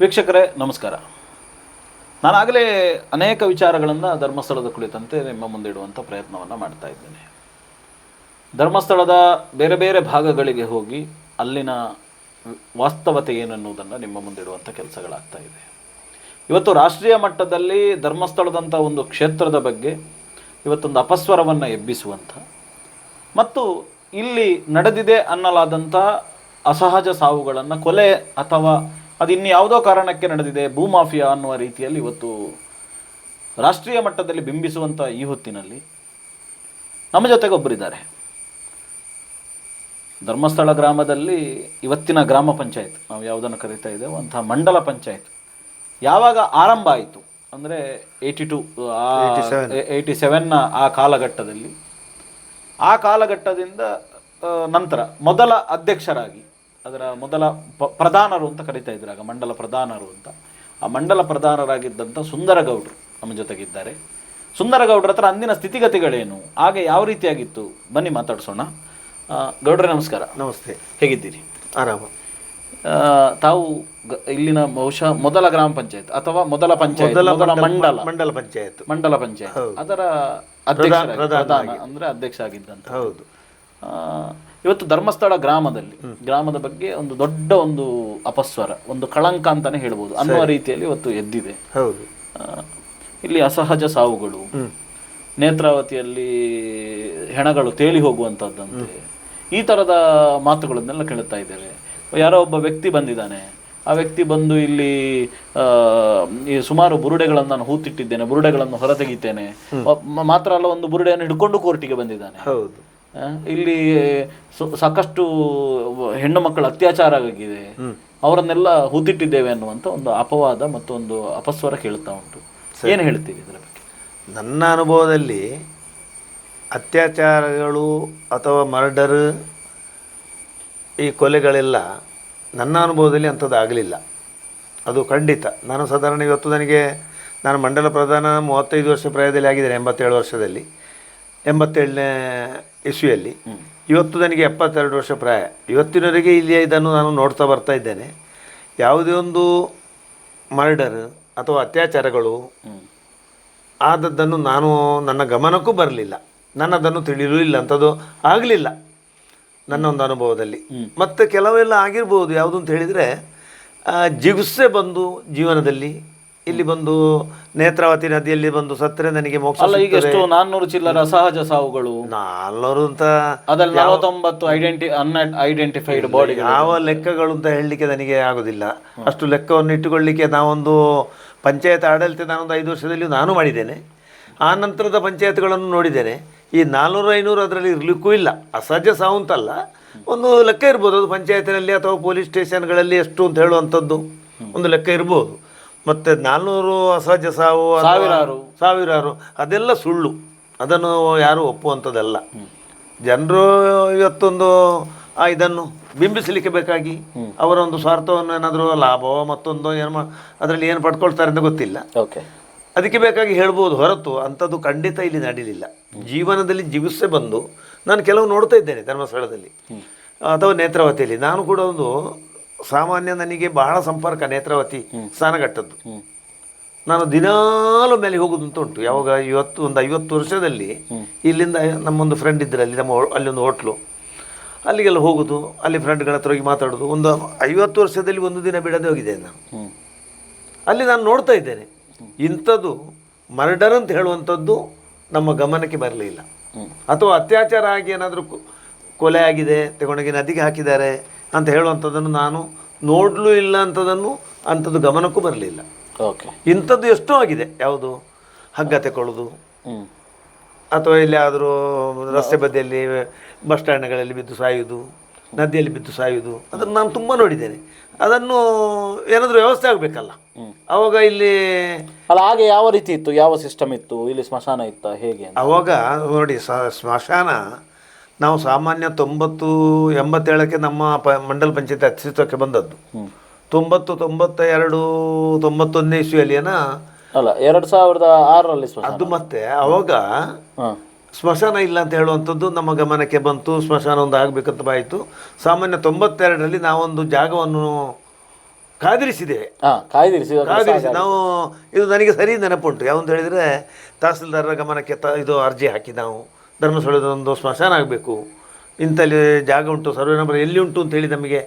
ವೀಕ್ಷಕರೇ, ನಮಸ್ಕಾರ. ನಾನಾಗಲೇ ಅನೇಕ ವಿಚಾರಗಳನ್ನು ಧರ್ಮಸ್ಥಳದ ಕುಳಿತಂತೆ ನಿಮ್ಮ ಮುಂದೆ ಇಡುವಂಥ ಪ್ರಯತ್ನವನ್ನು ಮಾಡ್ತಾ ಇದ್ದೇನೆ. ಧರ್ಮಸ್ಥಳದ ಬೇರೆ ಬೇರೆ ಭಾಗಗಳಿಗೆ ಹೋಗಿ ಅಲ್ಲಿನ ವಾಸ್ತವತೆ ಏನನ್ನುವುದನ್ನು ನಿಮ್ಮ ಮುಂದೆ ಇಡುವಂಥ ಕೆಲಸಗಳಾಗ್ತಾ ಇದೆ. ಇವತ್ತು ರಾಷ್ಟ್ರೀಯ ಮಟ್ಟದಲ್ಲಿ ಧರ್ಮಸ್ಥಳದಂಥ ಒಂದು ಕ್ಷೇತ್ರದ ಬಗ್ಗೆ ಇವತ್ತೊಂದು ಅಪಸ್ವರವನ್ನು ಎಬ್ಬಿಸುವಂಥ ಮತ್ತು ಇಲ್ಲಿ ನಡೆದಿದೆ ಅನ್ನಲಾದಂಥ ಅಸಹಜ ಸಾವುಗಳನ್ನು ಕೊಲೆ ಅಥವಾ ಅದು ಇನ್ಯಾವುದೋ ಕಾರಣಕ್ಕೆ ನಡೆದಿದೆ ಭೂಮಾಫಿಯಾ ಅನ್ನುವ ರೀತಿಯಲ್ಲಿ ಇವತ್ತು ರಾಷ್ಟ್ರೀಯ ಮಟ್ಟದಲ್ಲಿ ಬಿಂಬಿಸುವಂಥ ಈ ಹೊತ್ತಿನಲ್ಲಿ ನಮ್ಮ ಜೊತೆಗೊಬ್ಬರಿದ್ದಾರೆ. ಧರ್ಮಸ್ಥಳ ಗ್ರಾಮದಲ್ಲಿ ಇವತ್ತಿನ ಗ್ರಾಮ ಪಂಚಾಯತ್ ನಾವು ಯಾವುದನ್ನು ಕರೀತಾ ಇದ್ದೇವೆ ಅಂತಹ ಮಂಡಲ ಪಂಚಾಯತ್ ಯಾವಾಗ ಆರಂಭ ಆಯಿತು ಅಂದರೆ ಏಯ್ಟಿ ಟು ಏಯ್ಟಿ ಸೆವೆನ್ನ ಆ ಕಾಲಘಟ್ಟದಲ್ಲಿ ಆ ಕಾಲಘಟ್ಟದಿಂದ ನಂತರ ಮೊದಲ ಅಧ್ಯಕ್ಷರಾಗಿ ಅದರ ಮೊದಲ ಪ ಪ್ರಧಾನರು ಅಂತ ಕರಿತಾ ಇದ್ರು ಆಗ ಮಂಡಲ ಪ್ರಧಾನರು ಅಂತ. ಆ ಮಂಡಲ ಪ್ರಧಾನರಾಗಿದ್ದಂಥ ಸುಂದರಗೌಡರು ನಮ್ಮ ಜೊತೆಗಿದ್ದಾರೆ. ಸುಂದರಗೌಡರ ಹತ್ರ ಅಂದಿನ ಸ್ಥಿತಿಗತಿಗಳೇನು? ಹಾಗೆ ಯಾವ ರೀತಿಯಾಗಿತ್ತು? ಬನ್ನಿ ಮಾತಾಡಿಸೋಣ. ಗೌಡ್ರೆ ನಮಸ್ಕಾರ. ನಮಸ್ತೆ. ಹೇಗಿದ್ದೀರಿ? ಆರಾಮ. ಆ, ತಾವು ಇಲ್ಲಿನ ಬಹುಶಃ ಮೊದಲ ಗ್ರಾಮ ಪಂಚಾಯತ್ ಅಥವಾ ಮೊದಲ ಪಂಚಾಯತ್ ಮಂಡಲ ಮಂಡಲ. ಪಂಚಾಯತ್. ಮಂಡಲ ಪಂಚಾಯತ್. ಅದರ ಅಧ್ಯಕ್ಷ ಪ್ರಧಾನ ಅಂದ್ರೆ ಅಧ್ಯಕ್ಷ ಆಗಿದ್ದಂತ ಹೌದು. ಆ, ಇವತ್ತು ಧರ್ಮಸ್ಥಳ ಗ್ರಾಮದಲ್ಲಿ ಗ್ರಾಮದ ಬಗ್ಗೆ ಒಂದು ದೊಡ್ಡ ಒಂದು ಅಪಸ್ವರ ಒಂದು ಕಳಂಕ ಅಂತಾನೆ ಹೇಳ್ಬೋದು. ಅನ್ನುವ ರೀತಿಯಲ್ಲಿ ಇವತ್ತು ಎದ್ದಿದೆ. ಹೌದು. ಇಲ್ಲಿ ಅಸಹಜ ಸಾವುಗಳು ನೇತ್ರಾವತಿಯಲ್ಲಿ ಹೆಣಗಳು ತೇಲಿ ಹೋಗುವಂಥದ್ದಂತೆ ಈ ತರದ ಮಾತುಗಳನ್ನೆಲ್ಲ ಕೇಳುತ್ತಾ ಇದ್ದೇವೆ. ಯಾರೋ ಒಬ್ಬ ವ್ಯಕ್ತಿ ಬಂದಿದ್ದಾನೆ. ಆ ವ್ಯಕ್ತಿ ಬಂದು ಇಲ್ಲಿ ಈ ಸುಮಾರು ಬುರುಡೆಗಳನ್ನು ನಾನು ಹೂತಿಟ್ಟಿದ್ದೇನೆ ಬುರುಡೆಗಳನ್ನು ಹೊರತೆಗಿತೇನೆ ಮಾತ್ರ ಅಲ್ಲ ಒಂದು ಬುರುಡೆಯನ್ನು ಹಿಡ್ಕೊಂಡು ಕೋರ್ಟಿಗೆ ಬಂದಿದ್ದಾನೆ. ಹೌದು. ಇಲ್ಲಿ ಸು- ಸಾಕಷ್ಟು ಹೆಣ್ಣು ಮಕ್ಕಳ ಅತ್ಯಾಚಾರ ಆಗಿದೆ ಅವರನ್ನೆಲ್ಲ ಹೂದಿಟ್ಟಿದ್ದೇವೆ ಅನ್ನುವಂಥ ಒಂದು ಅಪವಾದ ಮತ್ತು ಒಂದು ಅಪಸ್ವರ ಕೇಳ್ತಾ ಉಂಟು. ಏನು ಹೇಳ್ತೀವಿ ಇದರ ಬಗ್ಗೆ? ನನ್ನ ಅನುಭವದಲ್ಲಿ ಅತ್ಯಾಚಾರಗಳು ಅಥವಾ ಮರ್ಡರ್ ಈ ಕೊಲೆಗಳೆಲ್ಲ ನನ್ನ ಅನುಭವದಲ್ಲಿ ಅಂಥದ್ದು ಆಗಲಿಲ್ಲ ಅದು ಖಂಡಿತ. ನಾನು ಸಾಧಾರಣ ಇವತ್ತು ನನಗೆ ನಾನು ಮಂಡಲ ಪ್ರಧಾನ ಮೂವತ್ತೈದು ವರ್ಷ ಪ್ರಾಯದಲ್ಲಿ ಆಗಿದ್ದೇನೆ ಎಂಬತ್ತೇಳು ವರ್ಷದಲ್ಲಿ. ಎಂಬತ್ತೇಳನೇ ಇಸ್ವಿಯಲ್ಲಿ. ಇವತ್ತು ನನಗೆ ಎಪ್ಪತ್ತೆರಡು ವರ್ಷ ಪ್ರಾಯ. ಇವತ್ತಿನವರೆಗೆ ಇಲ್ಲಿ ಇದನ್ನು ನಾನು ನೋಡ್ತಾ ಬರ್ತಾ ಇದ್ದೇನೆ. ಯಾವುದೇ ಒಂದು ಮರ್ಡರ್ ಅಥವಾ ಅತ್ಯಾಚಾರಗಳು ಆದದ್ದನ್ನು ನಾನು ನನ್ನ ಗಮನಕ್ಕೂ ಬರಲಿಲ್ಲ. ನನ್ನದನ್ನು ತಿಳಿಯಲೂ ಇಲ್ಲ, ಅಂಥದ್ದು ಆಗಲಿಲ್ಲ ನನ್ನ ಒಂದು ಅನುಭವದಲ್ಲಿ. ಮತ್ತು ಕೆಲವೆಲ್ಲ ಆಗಿರ್ಬೋದು, ಯಾವುದು ಅಂತ ಹೇಳಿದರೆ ಜಿಗುಸೆ ಬಂದು ಜೀವನದಲ್ಲಿ ಇಲ್ಲಿ ಬಂದು ನೇತ್ರಾವತಿ ನದಿಯಲ್ಲಿ ಬಂದು ಸತ್ತರೆ ನನಗೆ ಮೋಕ್ಷ ಅಲ್ಲ ಈಗ ಎಷ್ಟು? ನಾನ್ನೂರು ಚಿಲ್ಲರ ಅಸಹಜ ಸಾವುಗಳು. ನಾಲ್ನೂರು ಅಂತ ಅದ್ರಲ್ಲಿ ನಲವತ್ತೊಂಬತ್ತು ಐಡೆಂಟಿ ಅನ್ ಐಡೆಂಟಿಫೈಡ್ ಬಾಡಿ ಯಾವ ಲೆಕ್ಕಗಳು ಅಂತ ಹೇಳಲಿಕ್ಕೆ ನನಗೆ ಆಗೋದಿಲ್ಲ. ಅಷ್ಟು ಲೆಕ್ಕವನ್ನು ಇಟ್ಟುಕೊಳ್ಳಿಕ್ಕೆ ನಾವೊಂದು ಪಂಚಾಯತ್ ಆಡಳಿತ ನಾನೊಂದು ಐದು ವರ್ಷದಲ್ಲಿ ನಾನು ಮಾಡಿದ್ದೇನೆ. ಆ ನಂತರದ ಪಂಚಾಯತ್ಗಳನ್ನು ನೋಡಿದ್ದೇನೆ. ಈ ನಾನ್ನೂರು ಐನೂರು ಅದರಲ್ಲಿ ಇರಲಿಕ್ಕೂ ಇಲ್ಲ. ಅಸಹಜ ಸಾವು ಅಂತಲ್ಲ. ಒಂದು ಲೆಕ್ಕ ಇರ್ಬೋದು. ಅದು ಪಂಚಾಯತಿನಲ್ಲಿ ಅಥವಾ ಪೊಲೀಸ್ ಸ್ಟೇಷನ್ಗಳಲ್ಲಿ ಎಷ್ಟು ಅಂತ ಹೇಳುವಂಥದ್ದು. ಒಂದು ಲೆಕ್ಕ ಇರ್ಬೋದು. ಮತ್ತು ನಾಲ್ನೂರು ಅಸಹಜ ಸಾವು ಅಥವಾ ಸಾವಿರಾರು. ಸಾವಿರಾರು. ಅದೆಲ್ಲ ಸುಳ್ಳು. ಅದನ್ನು ಯಾರು ಒಪ್ಪುವಂಥದ್ದಲ್ಲ. ಜನರು ಇವತ್ತೊಂದು ಆ ಇದನ್ನು ಬಿಂಬಿಸಲಿಕ್ಕೆ ಬೇಕಾಗಿ ಅವರ ಒಂದು ಸ್ವಾರ್ಥವನ್ನು ಏನಾದರೂ ಲಾಭವೋ ಮತ್ತೊಂದು ಏನು ಅದರಲ್ಲಿ ಏನು ಪಡ್ಕೊಳ್ತಾರೆ ಅಂತ ಗೊತ್ತಿಲ್ಲ. ಓಕೆ. ಅದಕ್ಕೆ ಬೇಕಾಗಿ ಹೇಳ್ಬೋದು. ಹೊರತು ಅಂಥದ್ದು ಖಂಡಿತ ಇಲ್ಲಿ ನಡೀಲಿಲ್ಲ. ಜೀವನದಲ್ಲಿ ಜೀವಿಸೇ ಬಂದು ನಾನು ಕೆಲವು ನೋಡ್ತಾ ಇದ್ದೇನೆ ಧರ್ಮಸ್ಥಳದಲ್ಲಿ. ಅಥವಾ ನೇತ್ರಾವತಿಯಲ್ಲಿ. ನಾನು ಕೂಡ ಒಂದು ಸಾಮಾನ್ಯ ನನಗೆ ಬಹಳ ಸಂಪರ್ಕ ನೇತ್ರಾವತಿ ಸ್ನಾನಘಟ್ಟದ್ದು. ನಾನು ದಿನಾಲು ಮೇಲೆ ಹೋಗೋದು ಅಂತ ಉಂಟು. ಯಾವಾಗ ಇವತ್ತು ಒಂದು ಐವತ್ತು ವರ್ಷದಲ್ಲಿ ಇಲ್ಲಿಂದ ನಮ್ಮೊಂದು ಫ್ರೆಂಡ್ ಇದ್ದರೆ ಅಲ್ಲಿ ನಮ್ಮ ಅಲ್ಲೊಂದು ಅಲ್ಲಿ ಒಂದು ಹೋಟ್ಲು ಅಲ್ಲಿಗೆಲ್ಲ ಹೋಗೋದು ಅಲ್ಲಿ ಫ್ರೆಂಡ್ಗಳ ಹತ್ರ ಹೋಗಿ ಮಾತಾಡೋದು. ಒಂದು ಐವತ್ತು ವರ್ಷದಲ್ಲಿ ಒಂದು ದಿನ ಬಿಡದೆ ಹೋಗಿದೆ ನಾನು. ಅಲ್ಲಿ ನಾನು ನೋಡ್ತಾ ಇದ್ದೇನೆ. ಇಂಥದ್ದು ಮರ್ಡರ್ ಅಂತ ಹೇಳುವಂಥದ್ದು ನಮ್ಮ ಗಮನಕ್ಕೆ ಬರಲಿಲ್ಲ. ಅಥವಾ ಅತ್ಯಾಚಾರ ಆಗಿ ಏನಾದರೂ ಕೊಲೆ ಆಗಿದೆ ತಗೊಂಡೋಗಿ ನದಿಗೆ ಹಾಕಿದ್ದಾರೆ ಅಂತ ಹೇಳುವಂಥದ್ದನ್ನು ನಾನು ನೋಡಲು ಇಲ್ಲ ಅಂಥದ್ದನ್ನು ಅಂಥದ್ದು ಗಮನಕ್ಕೂ ಬರಲಿಲ್ಲ. ಓಕೆ. ಇಂಥದ್ದು ಎಷ್ಟೋ ಆಗಿದೆ. ಯಾವುದು? ಹಗ್ಗ ತೆಕೊಳ್ಳೋದು. ಅಥವಾ ಅಥವಾ ಆದರೂ ರಸ್ತೆ ಬದಿಯಲ್ಲಿ ಬಸ್ ಸ್ಟ್ಯಾಂಡ್ಗಳಲ್ಲಿ ಬಿದ್ದು ಸಾಯುವುದು ನದಿಯಲ್ಲಿ ಬಿದ್ದು ಸಾಯುವುದು ಅದನ್ನು ನಾನು ತುಂಬ ನೋಡಿದ್ದೇನೆ. ಅದನ್ನು ಏನಾದರೂ ವ್ಯವಸ್ಥೆ ಆಗಬೇಕಲ್ಲ. ಅವಾಗ ಇಲ್ಲಿ ಅಲ್ಲ ಹಾಗೆ ಯಾವ ರೀತಿ ಇತ್ತು? ಯಾವ ಸಿಸ್ಟಮ್ ಇತ್ತು? ಇಲ್ಲಿ ಸ್ಮಶಾನ ಇತ್ತ? ಹೇಗೆ ಅವಾಗ ನೋಡಿ ಸ್ಮಶಾನ ನಾವು ಸಾಮಾನ್ಯ ತೊಂಬತ್ತು ಎಂಬತ್ತೇಳಕ್ಕೆ ನಮ್ಮ ಪ ಮಂಡಲ ಪಂಚಾಯತ್ ಅಸ್ತಿತ್ವಕ್ಕೆ ಬಂದದ್ದು. ತೊಂಬತ್ತು ತೊಂಬತ್ತ ಎರಡು ತೊಂಬತ್ತೊಂದನೇ ಇಸ್ವಿಯಲ್ಲಿ ಏನ ಅಲ್ಲ ಎರಡು ಸಾವಿರದ ಆರರಲ್ಲಿ ಅದು ಮತ್ತೆ ಅವಾಗ ಸ್ಮಶಾನ ಇಲ್ಲ ಅಂತ ಹೇಳುವಂಥದ್ದು ನಮ್ಮ ಗಮನಕ್ಕೆ ಬಂತು. ಸ್ಮಶಾನ ಒಂದು ಆಗಬೇಕಂತ ಬಾಯಿತು. ಸಾಮಾನ್ಯ ತೊಂಬತ್ತೆರಡರಲ್ಲಿ ನಾವೊಂದು ಜಾಗವನ್ನು ಕಾದಿರಿಸಿದೆ ಕಾದಿರಿಸಿ ನಾವು ಇದು ನನಗೆ ಸರಿ ನೆನಪುಂಟು. ಯಾವಂತ ಹೇಳಿದರೆ ತಹಸೀಲ್ದಾರರ ಗಮನಕ್ಕೆ ತ ಇದು ಅರ್ಜಿ ಹಾಕಿ ನಾವು. ಧರ್ಮಸ್ಥಳದ ಒಂದು ಸ್ಮಶಾನ ಆಗಬೇಕು. ಇಂಥಲ್ಲಿ ಜಾಗ ಉಂಟು ಸರ್ವೆ ನಂಬರ್ ಎಲ್ಲಿ ಉಂಟು ಅಂತ ಹೇಳಿ ನಮಗೆ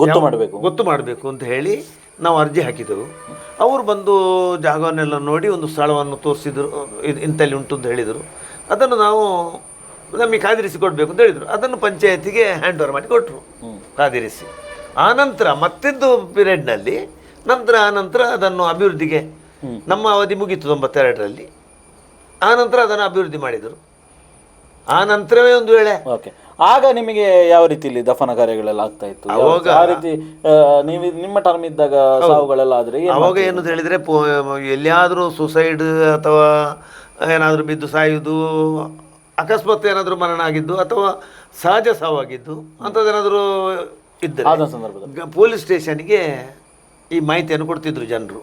ಗೊತ್ತು ಮಾಡಬೇಕು. ಗೊತ್ತು ಮಾಡಬೇಕು ಅಂತ ಹೇಳಿ ನಾವು ಅರ್ಜಿ ಹಾಕಿದೆವು. ಅವರು ಬಂದು ಜಾಗವನ್ನೆಲ್ಲ ನೋಡಿ ಒಂದು ಸ್ಥಳವನ್ನು ತೋರಿಸಿದರು ಇದು ಇಂಥಲ್ಲಿ ಉಂಟು ಅಂತ ಹೇಳಿದರು. ಅದನ್ನು ನಾವು ನಮಗೆ ಕಾದಿರಿಸಿ ಕೊಡಬೇಕು ಅಂತ ಹೇಳಿದರು. ಅದನ್ನು ಪಂಚಾಯತಿಗೆ ಹ್ಯಾಂಡ್ ಓವರ್ ಮಾಡಿ ಕೊಟ್ಟರು ಕಾದಿರಿಸಿ. ಆನಂತರ ಮತ್ತಿದ್ದು ಪೀರಿಯಡ್ನಲ್ಲಿ ನಂತರ ಆನಂತರ ಅದನ್ನು ಅಭಿವೃದ್ಧಿಗೆ ನಮ್ಮ ಅವಧಿ ಮುಗೀತು ತೊಂಬತ್ತೆರಡರಲ್ಲಿ. ಆನಂತರ ಅದನ್ನು ಅಭಿವೃದ್ಧಿ ಮಾಡಿದರು. ಆ ನಂತರವೇ ಒಂದು ವೇಳೆ. ಓಕೆ ಆಗ ನಿಮಗೆ ಯಾವ ರೀತಿಯಲ್ಲಿ ದಫನ ಕಾರ್ಯಗಳೆಲ್ಲ ಆಗ್ತಾ ಇತ್ತು? ಅವಾಗ- ಆ ರೀತಿ ನೀವು ನಿಮ್ಮ ಟರ್ಮ್ ಇದ್ದಾಗ ಸಾವುಗಳೆಲ್ಲ ಆದ್ರೆ ಏನ್ ಅವಾಗ ಏನು ಅಂತ ಹೇಳಿದರೆ ಪೋ ಎಲ್ಲಿಯಾದರೂ ಸುಸೈಡ್ ಅಥವಾ ಏನಾದರೂ ಬಿದ್ದು ಸಾಯುವುದು ಅಕಸ್ಮಾತ್ ಏನಾದರೂ ಮರಣ ಆಗಿದ್ದು ಅಥವಾ ಸಹಜ ಸಾವಾಗಿದ್ದು ಅಂಥದ್ದೇನಾದರೂ ಇದ್ದರೆ ಆದ ಸಂದರ್ಭದಲ್ಲಿ. ಗ- ಪೊಲೀಸ್ ಸ್ಟೇಷನ್ಗೆ ಈ ಮಾಹಿತಿಯನ್ನು ಕೊಡ್ತಿದ್ರು ಜನರು.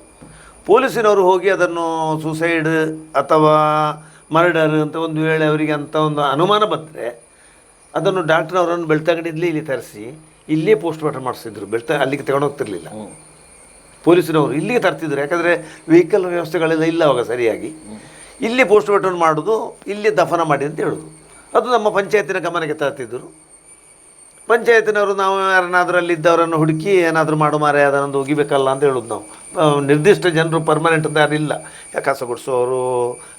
ಪೊಲೀಸಿನವರು ಹೋಗಿ ಅದನ್ನು ಸುಸೈಡ್ ಅಥವಾ ಮರ್ಡರ್ ಅಂತ ಒಂದು ವೇಳೆ ಅವರಿಗೆ ಅಂತ ಒಂದು ಅನುಮಾನ ಬಂದರೆ ಅದನ್ನು ಡಾಕ್ಟರ್ ಅವರನ್ನು ಬೆಳ್ತಂಗಡಿಯಲ್ಲಿ ಇಲ್ಲಿ ತರಿಸಿ ಇಲ್ಲೇ ಪೋಸ್ಟ್ ಮಾರ್ಟಮ್ ಮಾಡಿಸ್ತಿದ್ರು ಬೆಳ್ತ ಅಲ್ಲಿಗೆ ತಗೊಂಡು ಹೋಗ್ತಿರ್ಲಿಲ್ಲ. ಪೊಲೀಸರವರು ಇಲ್ಲಿಗೆ ತರ್ತಿದ್ರು. ಯಾಕಂದರೆ ವೆಹಿಕಲ್ ವ್ಯವಸ್ಥೆಗಳೆಲ್ಲ ಇಲ್ಲ ಅವಾಗ ಸರಿಯಾಗಿ. ಇಲ್ಲಿ ಪೋಸ್ಟ್ ಮಾರ್ಟಮ್ ಮಾಡೋದು ಇಲ್ಲಿ ದಫನ ಮಾಡಿ ಅಂತ ಹೇಳೋದು. ಅದು ನಮ್ಮ ಪಂಚಾಯತಿನ ಗಮನಕ್ಕೆ ತರ್ತಿದ್ದರು ಪಂಚಾಯತಿನವರು ನಾವು ಯಾರನ್ನಾದ್ರೂ ಅಲ್ಲಿದ್ದವರನ್ನು ಹುಡುಕಿ ಏನಾದರೂ ಮಾಡು ಮಾರೆ ಅದನ್ನೊಂದು ಒಗಿಬೇಕಲ್ಲ ಅಂತ ಹೇಳೋದು ನಾವು. ನಿರ್ದಿಷ್ಟ ಜನರು ಪರ್ಮನೆಂಟ್ ಅಂತ ಯಾರಿಲ್ಲ. ಕಸ ಗುಡಿಸೋರು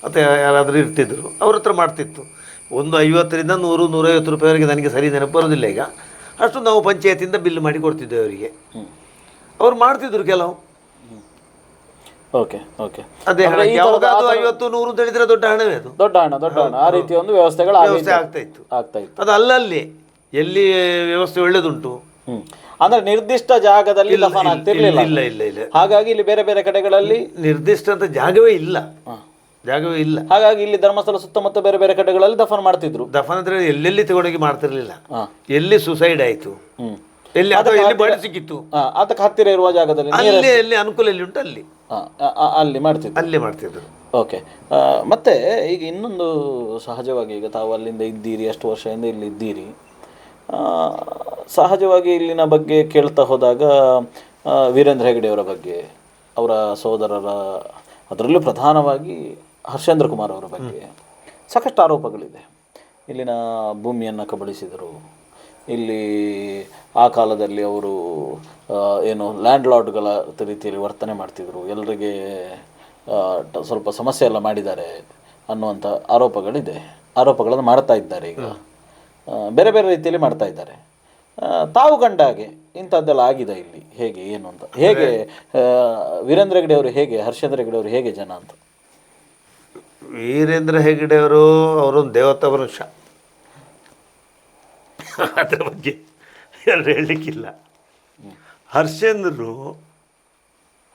ಅಥವಾ ಯಾರಾದರೂ ಇರ್ತಿದ್ರು. ಅವ್ರ ಹತ್ರ ಮಾಡ್ತಿತ್ತು. ಒಂದು ಐವತ್ತರಿಂದ ನೂರು ನೂರೈವತ್ತು ರೂಪಾಯಿವರೆಗೆ ನನಗೆ ಸರಿ ನೆನಪು ಬರೋದಿಲ್ಲ ಈಗ. ಅಷ್ಟು ನಾವು ಪಂಚಾಯತಿಂದ ಬಿಲ್ ಮಾಡಿ ಕೊಡ್ತಿದ್ದೇವೆ ಅವರಿಗೆ. ಅವ್ರು ಮಾಡ್ತಿದ್ರು ಕೆಲವು. Okay okay. ಅದೇ ಅಂದ್ರೆ ಈ ಯಾವಾಗ ಅದು ಐವತ್ತು ನೂರು ಅಂತ ಹೇಳಿದ್ರೆ ದೊಡ್ಡ ಹಣವೇ ಅದು. ದೊಡ್ಡ ಹಣ ದೊಡ್ಡ ಹಣ. ಆ ರೀತಿ ಒಂದು ವ್ಯವಸ್ಥೆಗಳು ವ್ಯವಸ್ಥೆ ಆಗ್ತಾ ಇತ್ತು. ಆಗ್ತಾ ಇತ್ತು. ಅದು ಅಲ್ಲಲ್ಲಿ ಎಲ್ಲಿ ವ್ಯವಸ್ಥೆ ಒಳ್ಳೆದುಂಟು? ಹ್ಮ್. ಅಂದ್ರೆ ನಿರ್ದಿಷ್ಟ ಜಾಗದಲ್ಲಿ ದಫನ ಆಗ್ತಿರ್ಲಿಲ್ಲ. ಇಲ್ಲ ಇಲ್ಲ ಇಲ್ಲ. ಹಾಗಾಗಿ ಇಲ್ಲಿ ಬೇರೆ ಬೇರೆ ಕಡೆಗಳಲ್ಲಿ ನಿರ್ದಿಷ್ಟ ಅಂತ ಜಾಗವೇ ಇಲ್ಲ. ಜಾಗವೇ ಇಲ್ಲ. ಹಾಗಾಗಿ ಇಲ್ಲಿ ಧರ್ಮಸ್ಥಳ ಸುತ್ತಮುತ್ತ ಬೇರೆ ಬೇರೆ ಕಡೆಗಳಲ್ಲಿ ದಫನ ಮಾಡ್ತಿದ್ರು. ದಫನ ಅಂದ್ರೆ ಎಲ್ಲೆಲ್ಲಿ ತಗೊಂಡೋಗಿ ಮಾಡ್ತಿರ್ಲಿಲ್ಲ. ಎಲ್ಲಿ ಸುಸೈಡ್ ಆಯ್ತು? ಎಲ್ಲಿ ಎಲ್ಲಿ ಬಳಿ ಸಿಕ್ಕಿತ್ತು? ಅದಕ್ಕೆ ಹತ್ತಿರ ಇರುವ ಜಾಗದಲ್ಲಿ ಅಲ್ಲಿ ಎಲ್ಲಿ ಅನುಕೂಲ ಎಲ್ಲಿ ಉಂಟು? ಅಲ್ಲಿ. ಅಲ್ಲಿ ಮಾಡ್ತಿದ್ರು. ಅಲ್ಲಿ ಮಾಡ್ತಿದ್ರು. ಓಕೆ ಮತ್ತೆ ಈಗ ಇನ್ನೊಂದು ಸಹಜವಾಗಿ ಈಗ ತಾವು ಅಲ್ಲಿಂದ ಇದ್ದೀರಿ ಅಷ್ಟು ವರ್ಷದಿಂದ ಇಲ್ಲಿ ಇದ್ದೀರಿ. ಸಹಜವಾಗಿ ಇಲ್ಲಿನ ಬಗ್ಗೆ ಕೇಳ್ತಾ ಹೋದಾಗ ವೀರೇಂದ್ರ ಹೆಗಡೆಯವರ ಬಗ್ಗೆ, ಅವರ ಸೋದರರ, ಅದರಲ್ಲೂ ಪ್ರಧಾನವಾಗಿ ಹರ್ಷೇಂದ್ರ ಕುಮಾರ್ ಅವರ ಬಗ್ಗೆ ಸಾಕಷ್ಟು ಆರೋಪಗಳಿದೆ. ಇಲ್ಲಿನ ಭೂಮಿಯನ್ನು ಕಬಳಿಸಿದರು. ಇಲ್ಲಿ ಆ ಕಾಲದಲ್ಲಿ ಅವರು ಏನು ಲ್ಯಾಂಡ್ ಲಾರ್ಡ್ಗಳ ರೀತಿಯಲ್ಲಿ ವರ್ತನೆ ಮಾಡ್ತಿದ್ರು. ಎಲ್ಲರಿಗೆ ಸ್ವಲ್ಪ ಸಮಸ್ಯೆ ಎಲ್ಲ ಮಾಡಿದ್ದಾರೆ ಅನ್ನುವಂಥ ಆರೋಪಗಳಿದೆ. ಆರೋಪಗಳನ್ನು ಮಾಡ್ತಾ ಇದ್ದಾರೆ ಈಗ. ಬೇರೆ ಬೇರೆ ರೀತಿಯಲ್ಲಿ ಮಾಡ್ತಾ ಇದ್ದಾರೆ. ತಾವು ಕಂಡ ಹಾಗೆ ಇಂಥದ್ದೆಲ್ಲ ಆಗಿದೆ ಇಲ್ಲಿ. ಹೇಗೆ, ಏನು ಅಂತ. ಹೇಗೆ ವೀರೇಂದ್ರ ಹೆಗಡೆ ಅವರು ಹೇಗೆ, ಹರ್ಷೇಂದ್ರ ಹೆಗಡೆ ಅವರು ಹೇಗೆ ಜನ ಅಂತ? ವೀರೇಂದ್ರ ಹೆಗ್ಡೆ ಅವರು, ಅವರೊಂದು ದೇವತಾ ವೃಕ್ಷ. ಅದರ ಬಗ್ಗೆ ಎಲ್ಲರೂ ಹೇಳಲಿಕ್ಕಿಲ್ಲ. ಹರ್ಷೇಂದ್ರರು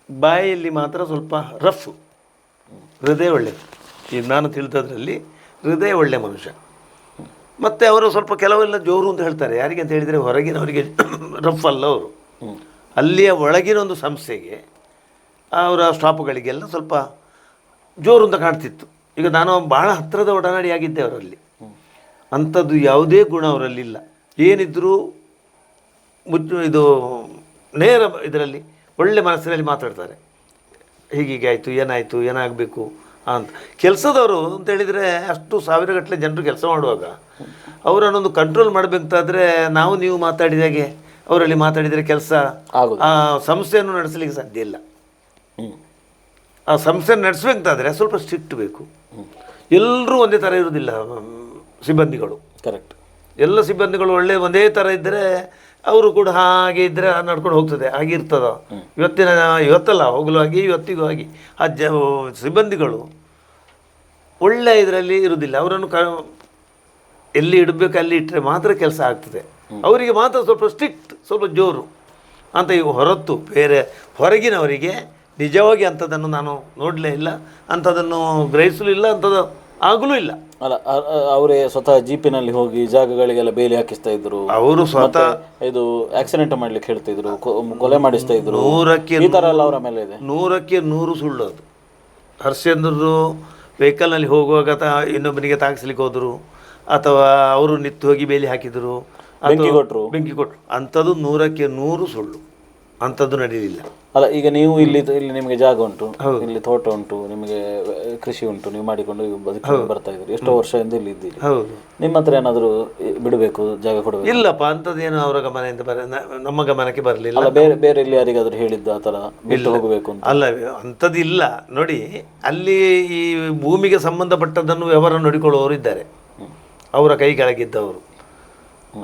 ಬಾಯಲ್ಲಿ ಮಾತ್ರ ಸ್ವಲ್ಪ ರಫ್, ಹೃದಯ ಒಳ್ಳೆಯದು ಈಗ ನಾನು ತಿಳಿದದ್ರಲ್ಲಿ ಹೃದಯ ಒಳ್ಳೆ ಮನುಷ್ಯ. ಮತ್ತು ಅವರು ಸ್ವಲ್ಪ ಕೆಲವೆಲ್ಲ ಜೋರು ಅಂತ ಹೇಳ್ತಾರೆ. ಯಾರಿಗೆ ಅಂತ ಹೇಳಿದರೆ ಹೊರಗಿನವರಿಗೆ ರಫ್ ಅಲ್ಲ ಅವರು. ಅಲ್ಲಿಯ ಒಳಗಿನ ಒಂದು ಸಂಸ್ಥೆಗೆ ಅವರ ಸ್ಟಾಪ್ಗಳಿಗೆಲ್ಲ ಸ್ವಲ್ಪ ಜೋರು ಅಂತ ಕಾಣ್ತಿತ್ತು. ಈಗ ನಾನು ಭಾಳ ಹತ್ತಿರದ ಒಡನಾಡಿಯಾಗಿದ್ದೆ ಅವರಲ್ಲಿ. ಅಂಥದ್ದು ಯಾವುದೇ ಗುಣ ಅವರಲ್ಲಿಲ್ಲ. ಏನಿದ್ರೂ ಮುಚ್ಚು ಇದು ನೇರ ಇದರಲ್ಲಿ ಒಳ್ಳೆ ಮನಸ್ಸಿನಲ್ಲಿ ಮಾತಾಡ್ತಾರೆ. ಹೀಗೀಗೆ ಆಯಿತು ಏನಾಯಿತು ಏನಾಗಬೇಕು ಅಂತ. ಕೆಲಸದವರು ಅಂತ ಹೇಳಿದರೆ ಅಷ್ಟು ಸಾವಿರಗಟ್ಟಲೆ ಜನರು ಕೆಲಸ ಮಾಡುವಾಗ ಅವರನ್ನೊಂದು ಕಂಟ್ರೋಲ್ ಮಾಡಬೇಕಾದ್ರೆ ನಾವು ನೀವು ಮಾತಾಡಿದಾಗೆ ಅವರಲ್ಲಿ ಮಾತಾಡಿದರೆ ಕೆಲಸ ಆ ಸಂಸ್ಥೆಯನ್ನು ನಡೆಸಲಿಕ್ಕೆ ಸಾಧ್ಯ ಇಲ್ಲ. ಆ ಸಂಸ್ಥೆ ನಡೆಸಬೇಕಾದ್ರೆ ಸ್ವಲ್ಪ ಸ್ಟ್ರಿಕ್ಟ್ ಬೇಕು. ಎಲ್ಲರೂ ಒಂದೇ ಥರ ಇರೋದಿಲ್ಲ ಸಿಬ್ಬಂದಿಗಳು. ಕರೆಕ್ಟ್ ಎಲ್ಲ ಸಿಬ್ಬಂದಿಗಳು ಒಳ್ಳೆ ಒಂದೇ ಥರ ಇದ್ದರೆ ಅವರು ಕೂಡ ಹಾಗೆ ಇದ್ದರೆ ನಡ್ಕೊಂಡು ಹೋಗ್ತದೆ ಹಾಗೆ ಇರ್ತದ. ಇವತ್ತಿನ ಇವತ್ತಲ್ಲ ಹೋಗಲು ಆಗಿ ಇವತ್ತಿಗೂ ಆಗಿ ಆ ಜ ಸಿಬ್ಬಂದಿಗಳು ಒಳ್ಳೆ ಇದರಲ್ಲಿ ಇರುವುದಿಲ್ಲ ಅವರನ್ನು ಕ ಎಲ್ಲಿ ಇಡಬೇಕು ಅಲ್ಲಿ ಇಟ್ಟರೆ ಮಾತ್ರ ಕೆಲಸ ಆಗ್ತದೆ. ಅವರಿಗೆ ಮಾತ್ರ ಸ್ವಲ್ಪ ಸ್ಟ್ರಿಕ್ಟ್ ಸ್ವಲ್ಪ ಜೋರು. ಅಂತ ಈಗ ಹೊರತು ಬೇರೆ ಹೊರಗಿನವರಿಗೆ ನಿಜವಾಗಿ ಅಂಥದ್ದನ್ನು ನಾನು ನೋಡಲೇ ಇಲ್ಲ. ಅಂಥದ್ದನ್ನು ಗ್ರಹಿಸಲಿಲ್ಲ ಅಂಥದ್ದು ಆಗಲೂ ಇಲ್ಲ. ಅಲ್ಲ ಅವರೇ ಸ್ವತಃ ಜೀಪಿನಲ್ಲಿ ಹೋಗಿ ಜಾಗಗಳಿಗೆಲ್ಲ ಬೇಲಿ ಹಾಕಿಸ್ತಾ ಇದ್ರು. ಅವರು ಸ್ವತಃ ಇದು ಆಕ್ಸಿಡೆಂಟ್ ಮಾಡ್ಲಿಕ್ಕೆ ಹೇಳ್ತಿದ್ರು ಕೊ- ಕೊಲೆ ಮಾಡಿಸ್ತಾ ಇದ್ರು. ನೂರಕ್ಕೆ ಈ ಎಲ್ಲ ಅವರ ಮೇಲೆ ಇದೆ. ನೂರಕ್ಕೆ ನೂರು ಸುಳ್ಳು ಅದು. ಹರ್ಷೇಂದ್ರರು ವೆಹಿಕಲ್ನಲ್ಲಿ ಹೋಗುವಾಗ ತ ಇನ್ನೊಬ್ಬನಿಗೆ ತಾಗಿಸ್ಲಿಕ್ಕೆ ಹೋದ್ರು ಅಥವಾ ಅವರು ನಿತ್ತು ಹೋಗಿ ಬೇಲಿ ಹಾಕಿದ್ರು ಬೆಂಕಿ ಕೊಟ್ಟರು ಬೆಂಕಿ ಕೊಟ್ಟರು ಅಂಥದ್ದು ನೂರಕ್ಕೆ ನೂರು ಸುಳ್ಳು. ಅಂಥದ್ದು ನಡೀಲಿಲ್ಲ. ಅಲ್ಲ ಈಗ ನೀವು ಇಲ್ಲಿ ಇಲ್ಲಿ ನಿಮಗೆ ಜಾಗ ಉಂಟು ಇಲ್ಲಿ ತೋಟ ಉಂಟು ನಿಮಗೆ ಕೃಷಿ ಉಂಟು ನೀವು ಮಾಡಿಕೊಂಡು ಬದುಕಿಕೊಂಡು ಬರ್ತಾ ಇದ್ದೀರಿ. ಎಷ್ಟೋ ವರ್ಷದಿಂದ ಇಲ್ಲಿ ಇದ್ದೀರಿ. ಹೌದು. ನಿಮ್ಮ ಹತ್ರ ಏನಾದರೂ ಬಿಡಬೇಕು ಜಾಗ ಕೊಡಬೇಕು? ಇಲ್ಲಪ್ಪ ಅಂಥದ್ದೇನು ಅವರ ಗಮನದಿಂದ ಬರ ನಮ್ಮ ಗಮನಕ್ಕೆ ಬರಲಿಲ್ಲ. ಅಲ್ಲ ಬೇರೆ ಬೇರೆ ಇಲ್ಲಿ ಯಾರಿಗಾದರೂ ಹೇಳಿದ್ದ ಆ ಥರ ಬಿಟ್ಟು ಹೋಗಬೇಕು ಅಂತ? ಅಲ್ಲ ಅಂಥದ್ದಿಲ್ಲ ನೋಡಿ ಅಲ್ಲಿ ಈ ಭೂಮಿಗೆ ಸಂಬಂಧಪಟ್ಟದ್ದನ್ನು ವ್ಯವಹಾರ ನೋಡಿಕೊಳ್ಳುವವರು ಇದ್ದಾರೆ. ಅವರ ಕೈ ಕೆಳಗಿದ್ದವರು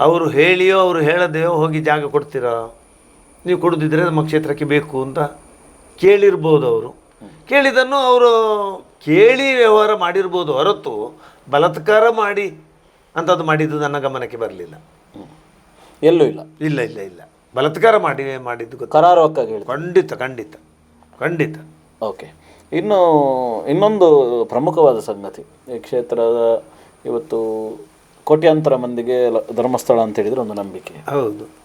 ಅವರು ಹೇಳಿಯೋ ಅವರು ಹೇಳದೆಯೋ ಹೋಗಿ ಜಾಗ ಕೊಡ್ತೀರಾ? ನೀವು ಕೊಡದಿದ್ದರೆ ನಮ್ಮ ಕ್ಷೇತ್ರಕ್ಕೆ ಬೇಕು ಅಂತ ಕೇಳಿರ್ಬೋದು ಅವರು. ಕೇಳಿದನ್ನು ಅವರು ಕೇಳಿ ವ್ಯವಹಾರ ಮಾಡಿರ್ಬೋದು ಹೊರತು ಬಲತ್ಕಾರ ಮಾಡಿ ಅಂಥದ್ದು ಮಾಡಿದ್ದು ನನ್ನ ಗಮನಕ್ಕೆ ಬರಲಿಲ್ಲ. ಎಲ್ಲೂ ಇಲ್ಲ. ಇಲ್ಲ ಇಲ್ಲ ಇಲ್ಲ. ಬಲತ್ಕಾರ ಮಾಡಿ ಮಾಡಿದ್ದು ಕರಾರು ಕರಾರುವಕ್ಕಾಗಿ ಹೇಳಿ ಖಂಡಿತ ಖಂಡಿತ ಖಂಡಿತ. ಓಕೆ. ಇನ್ನು ಇನ್ನೊಂದು ಪ್ರಮುಖವಾದ ಸಂಗತಿ ಈ ಕ್ಷೇತ್ರದ ಇವತ್ತು ಕೋಟ್ಯಾಂತರ ಮಂದಿಗೆ ಲ- ಧರ್ಮಸ್ಥಳ ಅಂತ ಹೇಳಿದ್ರೆ ಒಂದು ನಂಬಿಕೆ. ಹೌದು.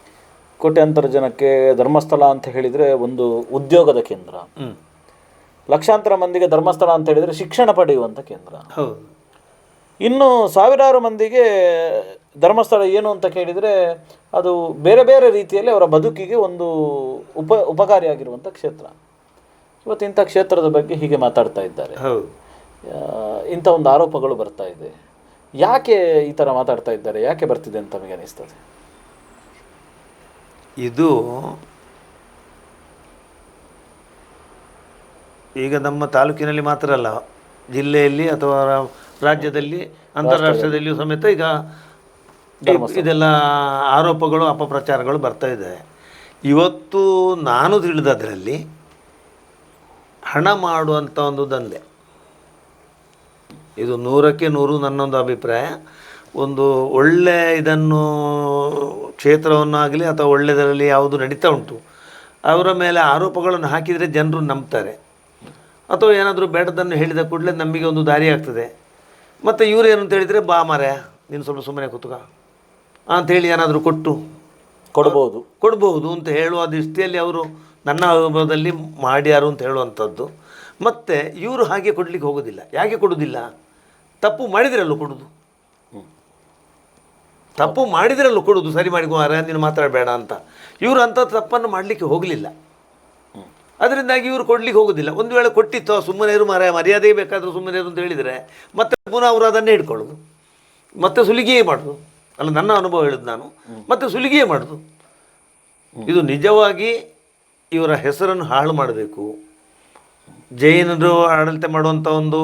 ಕೋಟ್ಯಾಂತರ ಜನಕ್ಕೆ ಧರ್ಮಸ್ಥಳ ಅಂತ ಹೇಳಿದರೆ ಒಂದು ಉದ್ಯೋಗದ ಕೇಂದ್ರ. ಲಕ್ಷಾಂತರ ಮಂದಿಗೆ ಧರ್ಮಸ್ಥಳ ಅಂತ ಹೇಳಿದರೆ ಶಿಕ್ಷಣ ಪಡೆಯುವಂಥ ಕೇಂದ್ರ. ಹೌದು. ಇನ್ನು ಸಾವಿರಾರು ಮಂದಿಗೆ ಧರ್ಮಸ್ಥಳ ಏನು ಅಂತ ಕೇಳಿದರೆ ಅದು ಬೇರೆ ಬೇರೆ ರೀತಿಯಲ್ಲಿ ಅವರ ಬದುಕಿಗೆ ಒಂದು ಉಪ ಉಪಕಾರಿಯಾಗಿರುವಂಥ ಕ್ಷೇತ್ರ. ಇವತ್ತು ಇಂಥ ಕ್ಷೇತ್ರದ ಬಗ್ಗೆ ಹೀಗೆ ಮಾತಾಡ್ತಾ ಇದ್ದಾರೆ. ಇಂಥ ಒಂದು ಆರೋಪಗಳು ಬರ್ತಾ ಇದೆ. ಯಾಕೆ ಈ ಥರ ಮಾತಾಡ್ತಾ ಇದ್ದಾರೆ? ಯಾಕೆ ಬರ್ತಿದೆ ಅಂತ ನಮಗೆ ಅನಿಸ್ತದೆ? ಇದು ಈಗ ನಮ್ಮ ತಾಲೂಕಿನಲ್ಲಿ ಮಾತ್ರ ಅಲ್ಲ ಜಿಲ್ಲೆಯಲ್ಲಿ ಅಥವಾ ರಾಜ್ಯದಲ್ಲಿ ಅಂತಾರಾಷ್ಟ್ರೀಯದಲ್ಲಿಯೂ ಸಮೇತ ಈಗ ಇದೆಲ್ಲ ಆರೋಪಗಳು ಅಪಪ್ರಚಾರಗಳು ಬರ್ತಾ ಇದೆ. ಇವತ್ತು ನಾನು ತಿಳಿದದರಲ್ಲಿ ಹಣ ಮಾಡುವಂಥ ಒಂದು ದಂಧೆ. ಇದು ನೂರಕ್ಕೆ ನೂರು ನನ್ನೊಂದು ಅಭಿಪ್ರಾಯ. ಒಂದು ಒಳ್ಳೆ ಇದನ್ನು ಕ್ಷೇತ್ರವನ್ನಾಗಲಿ ಅಥವಾ ಒಳ್ಳೆಯದರಲ್ಲಿ ಯಾವುದು ನಡೀತಾ ಉಂಟು ಅವರ ಮೇಲೆ ಆರೋಪಗಳನ್ನು ಹಾಕಿದರೆ ಜನರು ನಂಬ್ತಾರೆ. ಅಥವಾ ಏನಾದರೂ ಬೇಡದನ್ನು ಹೇಳಿದ ಕೂಡಲೇ ನಮಗೆ ಒಂದು ದಾರಿ ಆಗ್ತದೆ. ಮತ್ತು ಇವರು ಏನು ಅಂತ ಹೇಳಿದರೆ ಬಾ ಮಾರ್ಯ ನೀನು ಸ್ವಲ್ಪ ಸುಮ್ಮನೆ ಕೂತ್ಕ. ಅಂಥೇಳಿ ಏನಾದರೂ ಕೊಟ್ಟು ಕೊಡ್ಬೋದು. ಕೊಡ್ಬೋದು ಅಂತ ಹೇಳುವ ದೃಷ್ಟಿಯಲ್ಲಿ ಅವರು ನನ್ನ ಅನುಭವದಲ್ಲಿ ಮಾಡ್ಯಾರು ಅಂತ ಹೇಳುವಂಥದ್ದು. ಮತ್ತು ಇವರು ಹಾಗೆ ಕೊಡಲಿಕ್ಕೆ ಹೋಗೋದಿಲ್ಲ. ಯಾಕೆ ಕೊಡೋದಿಲ್ಲ? ತಪ್ಪು ಮಾಡಿದ್ರಲ್ಲೂ ಕೊಡೋದು. ತಪ್ಪು ಮಾಡಿದ್ರಲ್ಲೂ ಕೊಡೋದು ಸರಿ ಮಾಡಿಕುಮಾರ ನೀನು ಮಾತಾಡಬೇಡ ಅಂತ. ಇವರು ಅಂಥ ತಪ್ಪನ್ನು ಮಾಡಲಿಕ್ಕೆ ಹೋಗಲಿಲ್ಲ. ಅದರಿಂದಾಗಿ ಇವರು ಕೊಡ್ಲಿಕ್ಕೆ ಹೋಗೋದಿಲ್ಲ. ಒಂದು ವೇಳೆ ಕೊಟ್ಟಿತ್ತು, ಸುಮ್ಮನೆ ಇರು ಮರ ಮರ್ಯಾದೆ ಬೇಕಾದರೂ ಸುಮ್ಮನೆ ಇರು ಅಂತ ಹೇಳಿದರೆ, ಮತ್ತೆ ಪುನಃ ಅವರು ಅದನ್ನೇ ಹಿಡ್ಕೊಳ್ಳೋದು. ಮತ್ತೆ ಸುಲಿಗೆಯೇ ಮಾಡೋದು. ಅಲ್ಲ, ನನ್ನ ಅನುಭವ ಹೇಳಿದ್ದು ನಾನು. ಮತ್ತೆ ಸುಲಿಗೆಯೇ ಮಾಡೋದು. ಇದು ನಿಜವಾಗಿ ಇವರ ಹೆಸರನ್ನು ಹಾಳು ಮಾಡಬೇಕು. ಜೈನರು ಆಡಳಿತ ಮಾಡುವಂಥ ಒಂದು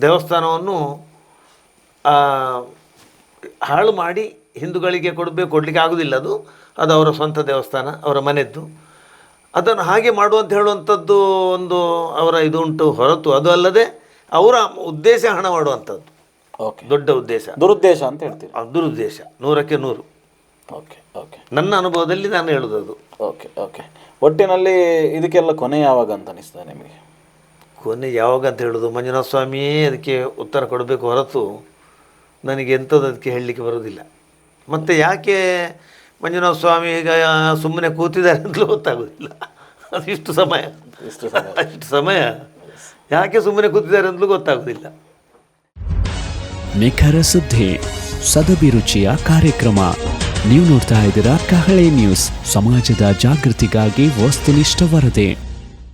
ದೇವಸ್ಥಾನವನ್ನು ಹಾಳು ಮಾಡಿ ಹಿಂದೂಗಳಿಗೆ ಕೊಡಬೇಕು ಕೊಡಲಿಕ್ಕೆ ಆಗೋದಿಲ್ಲ ಅದು. ಅದು ಅವರ ಸ್ವಂತ ದೇವಸ್ಥಾನ ಅವರ ಮನೆದ್ದು ಅದನ್ನು ಹಾಗೆ ಮಾಡುವಂತ ಹೇಳುವಂಥದ್ದು ಒಂದು ಅವರ ಇದು ಉಂಟು ಹೊರತು. ಅದು ಅಲ್ಲದೆ ಅವರ ಉದ್ದೇಶ ಹಣ ಮಾಡುವಂಥದ್ದು. ಓಕೆ ದೊಡ್ಡ ಉದ್ದೇಶ. ದುರುದ್ದೇಶ ಅಂತ ಹೇಳ್ತೀವಿ ಅದು ದುರುದ್ದೇಶ. ನೂರಕ್ಕೆ ನೂರು. ಓಕೆ ಓಕೆ ನನ್ನ ಅನುಭವದಲ್ಲಿ ನಾನು ಹೇಳೋದು ಓಕೆ ಓಕೆ ಒಟ್ಟಿನಲ್ಲಿ ಇದಕ್ಕೆಲ್ಲ ಕೊನೆ ಯಾವಾಗ ಅಂತ ಅನಿಸ್ತದೆ ನಿಮಗೆ? ಕೊನೆ ಯಾವಾಗ ಅಂತ ಹೇಳೋದು? ಮಂಜುನಾಥ ಸ್ವಾಮಿಯೇ ಅದಕ್ಕೆ ಉತ್ತರ ಕೊಡಬೇಕು ಹೊರತು ನನಗೆ ಎಂಥದ್ದು ಅದಕ್ಕೆ ಹೇಳಲಿಕ್ಕೆ ಬರೋದಿಲ್ಲ ಮತ್ತು ಯಾಕೆ ಮಂಜುನಾಥ ಸ್ವಾಮಿ ಈಗ ಸುಮ್ಮನೆ ಕೂತಿದ್ದಾರೆ ಅಂತಲೂ ಗೊತ್ತಾಗೋದಿಲ್ಲ. ಅದು ಇಷ್ಟು ಸಮಯ. ಇಷ್ಟು ಸಮಯ. ಅಷ್ಟು ಸಮಯ. ಯಾಕೆ ಸುಮ್ಮನೆ ಕೂತಿದ್ದಾರೆ ಅಂತಲೂ ಗೊತ್ತಾಗೋದಿಲ್ಲ. ನಿಖರ ಸುದ್ದಿ ಸದಭಿರುಚಿಯ ಕಾರ್ಯಕ್ರಮ. ನೀವು ನೋಡ್ತಾ ಇದ್ದೀರಾ ಕಹಳೆ ನ್ಯೂಸ್. ಸಮಾಜದ ಜಾಗೃತಿಗಾಗಿ ವಸ್ತುನಿಷ್ಠ ವರದಿ.